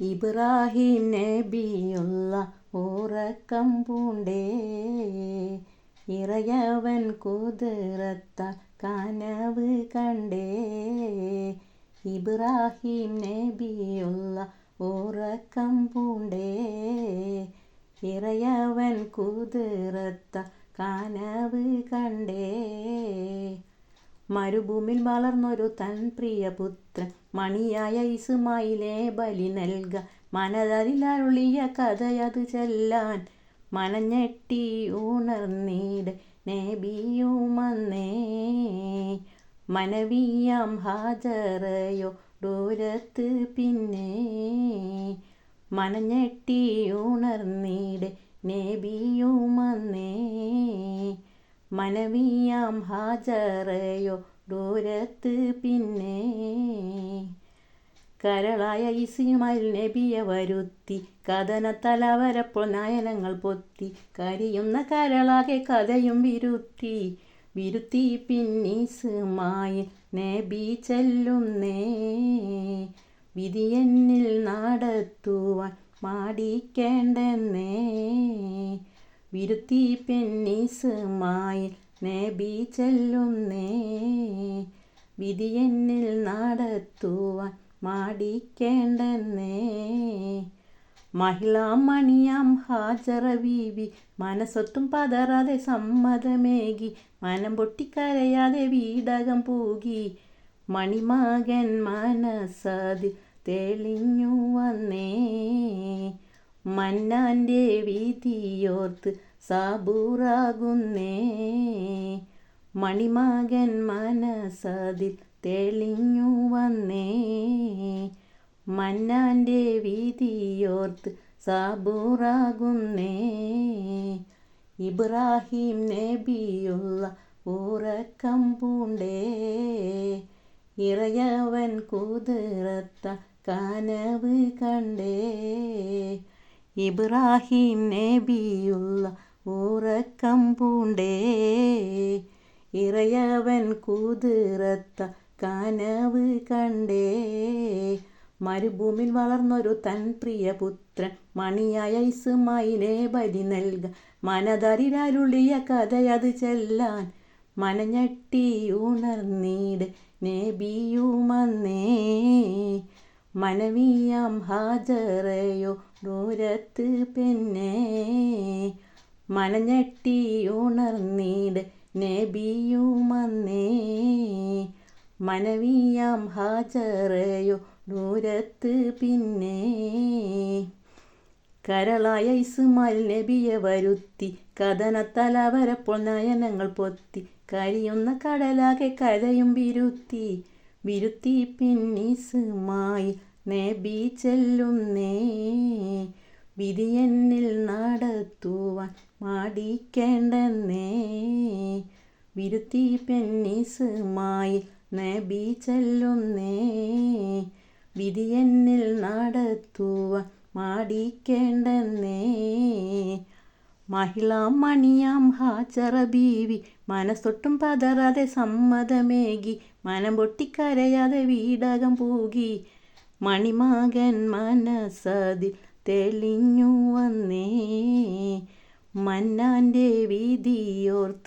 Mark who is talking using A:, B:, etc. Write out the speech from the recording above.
A: ഇബ്രാഹിം നബിയുള്ള ഉറക്കം പൂണ്ടേ. ഇറയവൻ കുതിരത്ത കനവ് കണ്ടേ. ഇബ്രാഹിം നബിയുള്ള ഉറക്കം പൂണ്ടേ. ഇറയവൻ കുതിരത്ത കനവ് കണ്ടേ. മരുഭൂമിൽ വളർന്നൊരു തൻ പ്രിയപുത്രൻ. മണിയായ ഇസുമായിലെ ബലി നൽക. മനതരിലരുളിയ കഥയത് ചെല്ലാൻ മനഞ്ഞെട്ടി ഉണർന്നീട്. നേബിയുമന്നേ മനവിയാം ഹാജറയോ ദൂരത്ത് പിന്നെ. മനഞ്ഞെട്ടി ഉണർന്നീട്. നബിയുമന്നേ മനവിയാം ഹാജറയോ ദൂരത്ത് പിന്നെ. കരളായ ഇസിയുമായി നബിയെ വരുത്തി കഥന തലവരപ്പോൾ നയനങ്ങൾ പൊത്തി കരിയുന്ന കരളാകെ കഥയും വിരുത്തി. വിരുത്തി പിന്നീസുമായി നബി ചെല്ലുന്നേ. വിധിയെന്നിൽ നടത്തുവാൻ മാടിക്കേണ്ടെന്നേ. വിരുത്തി പെന്നീസുമായി നബി ചെല്ലുന്നേ. വിധിയെന്നിൽ നടത്തുവാൻ മാടിക്കേണ്ടെന്നേ. മഹിളാമണിയാം ഹാജറ ബീവി മനസ്സൊട്ടും പതറാതെ സമ്മതമേകി മനം പൊട്ടിക്കരയാതെ വീടകം പൂകി. മണിമകൻ മനസ്സതിൽ തെളിഞ്ഞു വന്നേ. മന്നാന്റെ വീതിയോർത്ത് സാബൂറാകുന്നേ. മണിമകൻ മനസതിൽ തെളിഞ്ഞു വന്നേ. മന്നാന്റെ വീതിയോർത്ത് സാബൂറാകുന്നേ. ഇബ്രാഹിം നബിയുള്ള ഉറക്കം പൂണ്ടേ. ഇറയവൻ കുതിരത്ത കനവ് കണ്ടേ. ഇബ്രാഹിം നബിയുള്ള ഉറക്കം പൂണ്ടേ. ഇറയവൻ കുതിരത്ത കനവ് കണ്ടേ. മരുഭൂമിൽ വളർന്നൊരു തൻ പ്രിയ പുത്രൻ മണിയായ ഇസുമായിനെ ബലി നൽക. മനതരിലരുളിയ കഥയത് ചെല്ലാൻ മനഞ്ഞട്ടി ഉണർന്നീട് നബിയുമന്നേ മനവിയാം ഹാജറയോ ദൂരത്ത് പിന്നെ മനഞ്ഞട്ടി ഉണർന്നീട് നബിയുമന്നേ. മനവിയാം ഹാജറയോ ദൂരത്ത് പിന്നെ കരളായ ഇസ്മായിൽ നബിയെ വരുത്തി കഥനത്തലവരപ്പോൾ നയനങ്ങൾ പൊത്തി കരിയുന്ന കടലാകെ കരയും വിരുത്തി. വിരുത്തി പിന്നിസുമായി നബി ചെല്ലുന്നേ വിധിയെന്നിൽ നടത്തുവാൻ മാടിക്കേണ്ടെന്നേ വിരുത്തി പെന്നിസുമായി നബി ചെല്ലുന്നേ വിധിയെന്നിൽ നടത്തുവാൻ മാടിക്കേണ്ടെന്നേ മഹിളാം മണിയാം ഹാജറ ബീവി മനസ്സൊട്ടും പതറാതെ സമ്മതമേകി മനം പൊട്ടിക്കരയാതെ വീടകം പൂകി. മണിമകൻ മനസ്സതിൽ തെളിഞ്ഞു വന്നേ. മന്നാന്റെ വീതിയോർത്ത്